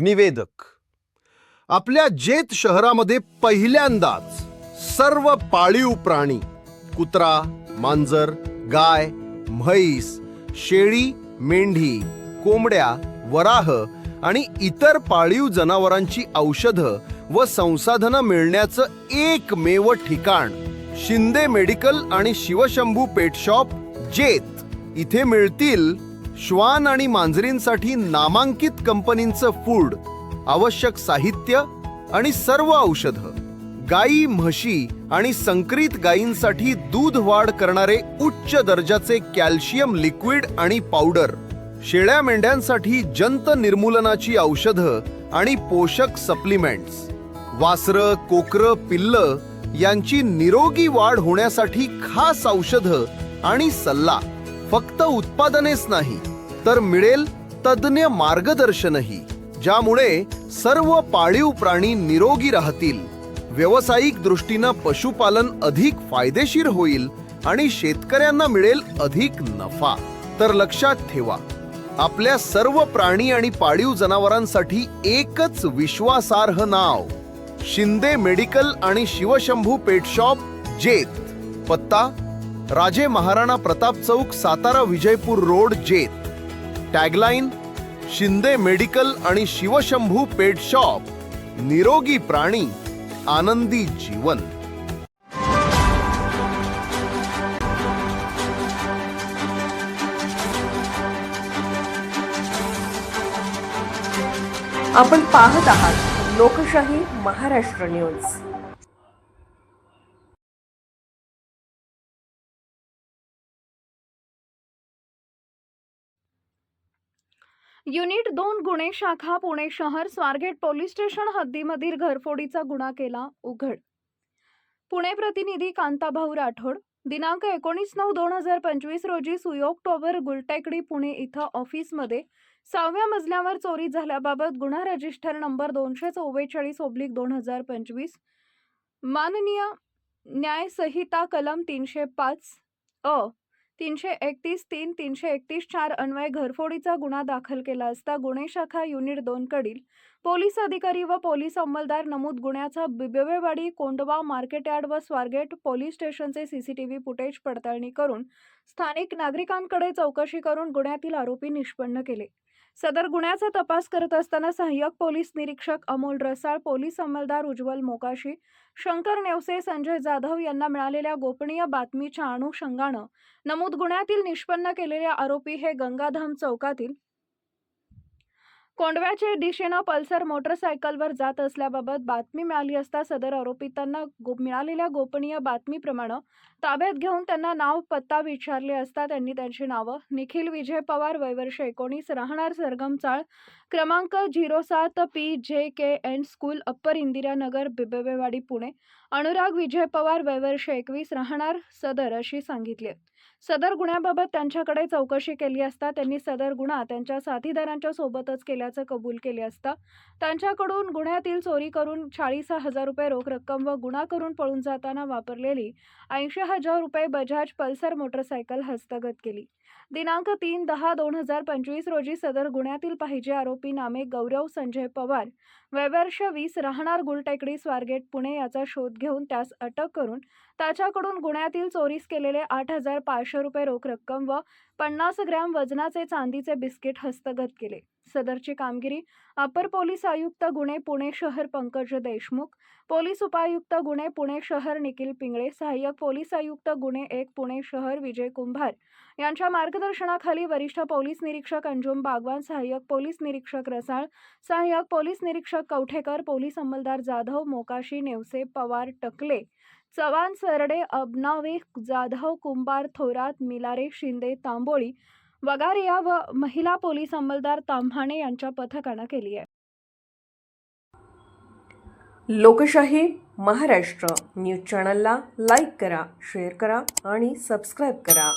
निवेदक. आपल्या जेत शहरामध्ये पहिल्यांदाच सर्व पाळीव प्राणी कुत्रा मांजर गाय म्हैस शेळी मेंढी कोंबड्या वराह आणि इतर पाळीव जनावरांची औषधं व संसाधनं मिळण्याचं एकमेव ठिकाण शिंदे मेडिकल आणि शिवशंभू पेट शॉप जेत. इथे मिळतील श्वान आणि मांजरींसाठी नामांकित कंपनींचं फूड आवश्यक साहित्य आणि सर्व औषधं गाई म्हशी आणि संकरित गायींसाठी दूध वाढ करणारे उच्च दर्जाचे कॅल्शियम लिक्विड आणि पावडर शेळ्या मेंढ्यांसाठी जंत निर्मूलनाची औषधं आणि पोषक सप्लिमेंट्स वासरं कोकरं पिल्ल यांची निरोगी वाढ होण्यासाठी खास औषधं आणि सल्ला. फक्त उत्पादनेच नाही तर मिळेल तज्ज्ञ मार्गदर्शनही ज्यामुळे सर्व पाळीव प्राणी निरोगी राहतील. व्यावसायिक दृष्टीनं पशुपालन अधिक फायदेशीर होईल आणि शेतकऱ्यांना मिळेल अधिक नफा. तर लक्षात ठेवा आपल्या सर्व प्राणी आणि पाळीव जनावरांसाठी एकच विश्वासार्ह नाव शिंदे मेडिकल आणि शिवशंभू पेट शॉप जेत. पत्ता राजे महाराणा प्रताप चौक सातारा विजयपूर रोड जेत. टॅगलाईन शिंदे मेडिकल आणि शिवशंभू पेट शॉप. निरोगी प्राणी आनंदी जीवन. आपण पाहत आहात लोकशाही महाराष्ट्र न्यूज. युनिट दोन गुन्हे शाखा पुणे शहर स्वारगेट पोलीस स्टेशन हद्दीमधील घरफोडीचा गुन्हा केला उघड. पुणे प्रतिनिधी कांताभाऊ राठोड दिनांक एकोणीस नऊ दोन हजार पंचवीस रोजी सुयोग टॉवर गुलटेकडी पुणे इथं ऑफिसमध्ये सहाव्या मजल्यावर चोरी झाल्याबाबत गुन्हा रजिस्टर नंबर दोनशे चव्वेचाळीस ओब्लिक दोन हजार पंचवीस माननीय न्यायसंहिता कलम तीनशे पाच अ तीनशे एकतीस तीन तीनशे एकतीस चार अन्वय घरफोडीचा गुन्हा दाखल केला असता गुन्हे शाखा युनिट दोनकडील पोलीस अधिकारी व पोलीस अंमलदार नमूद गुन्ह्याचा बिबवेवाडी कोंडवा मार्केट यार्ड व स्वारगेट पोलीस स्टेशनचे सीसीटीव्ही फुटेज पडताळणी करून स्थानिक नागरिकांकडे चौकशी करून गुन्ह्यातील आरोपी निष्पन्न केले. सदर गुन्ह्याचा तपास करत असताना सहाय्यक पोलीस निरीक्षक अमोल रसाळ पोलीस अंमलदार उज्ज्वल मोकाशी शंकर नेवसे संजय जाधव यांना मिळालेल्या गोपनीय बातमीच्या अनुषंगानं नमूद गुन्ह्यातील निष्पन्न केलेले आरोपी हे गंगाधाम चौकातील कोंडव्याचे दिशेनं पल्सर मोटरसायकलवर जात असल्याबाबत बातमी मिळाली असता सदर आरोपितांना गो मिळालेल्या गोपनीय बातमीप्रमाणे ताब्यात घेऊन त्यांना नाव पत्ता विचारले असता त्यांनी त्यांची नावं निखिल विजय पवार वयवर्ष एकोणीस राहणार सरगम चाळ क्रमांक झिरो सात P J K N school upper Indiranagar Bibwewadi Pune. Anurag Vijay Pawar वयवर्ष एकवीस राहणार सदर अशी सांगितले. सदर गुन्ह्याबाबत त्यांच्याकडे चौकशी केली असता त्यांनी सदर गुन्हा त्यांच्या साथीदारांच्या सोबतच केल्याचं कबूल केले असता त्यांच्याकडून गुन्ह्यातील चोरी करून चाळीस हजार रुपये रोख रक्कम व गुन्हा करून पळून जाताना वापरलेली ऐंशी हजार रुपये बजाज पल्सर मोटरसायकल हस्तगत केली. दिनांक तीन दहा दोन हजार पंचवीस रोजी सदर गुन्ह्यातील पाहिजे आरोपी नामे गौरव संजय पवार. वैवर्ष वीस राहणार गुलटेकडी स्वारगेट पुणे याचा शोध घेऊन त्यास अटक करून त्याच्याकडून गुन्ह्यातील चोरीस केलेले आठ हजार पाचशे रुपये रोख रक्कम व पन्नास ग्रॅम वजनाचे चांदीचे बिस्किट हस्तगत केले. सदरची कामगिरी. अपर पोलीस आयुक्त गुन्हे पुणे शहर पंकज देशमुख. पोलीस उपायुक्त गुन्हे पुणे शहर निखिल पिंगळे. सहाय्यक पोलीस आयुक्त गुन्हे एक पुणे शहर विजय कुंभार. यांच्या मार्गदर्शनाखाली वरिष्ठ पोलीस निरीक्षक अंजुम बागवान सहाय्यक पोलीस निरीक्षक रसाळ सहाय्यक पोलीस निरीक्षक कवठेकर पोलीस अंमलदार जाधव मोकाशी नेवसे पवार टकले चव्हाण सरडे अबनावे जाधव कुंभार थोरात मिलारे शिंदे तांबोळी वगारिया व महिला पोलीस अंमलदार ताम्हाणे यांच्या पथकानं केली आहे. लोकशाही महाराष्ट्र न्यूज चॅनलला लाईक करा शेअर करा आणि सबस्क्राईब करा.